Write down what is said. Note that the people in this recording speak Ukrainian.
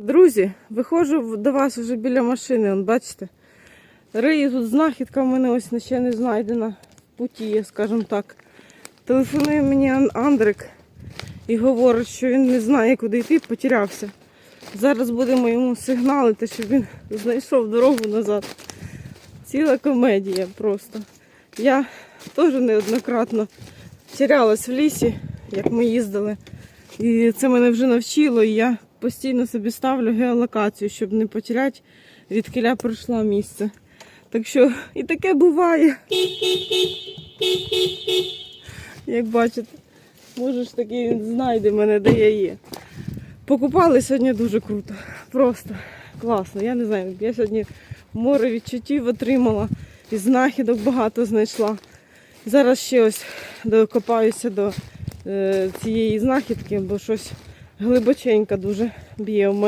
Друзі, виходжу до вас вже біля машини, он, бачите. Рию тут знахідка в мене ось ще не знайдена в путі, скажімо так. Телефонує мені Ан- Андрик і говорить, що він не знає, куди йти, потерявся. Зараз будемо йому сигналити, щоб він знайшов дорогу назад. Ціла комедія просто. Я теж неоднократно терялась в лісі, як ми їздили. І це мене вже навчило, і я постійно собі ставлю геолокацію, щоб не потеряти, від кіля пройшла місце. Так що і таке буває. Як бачите, може ж таки знайде мене, де я є. Покупали сьогодні дуже круто. Просто класно. Я не знаю, я сьогодні море відчуттів отримала і знахідок багато знайшла. Зараз ще ось докопаюся до е, цієї знахідки, бо щось глибоченько дуже б'є в мене.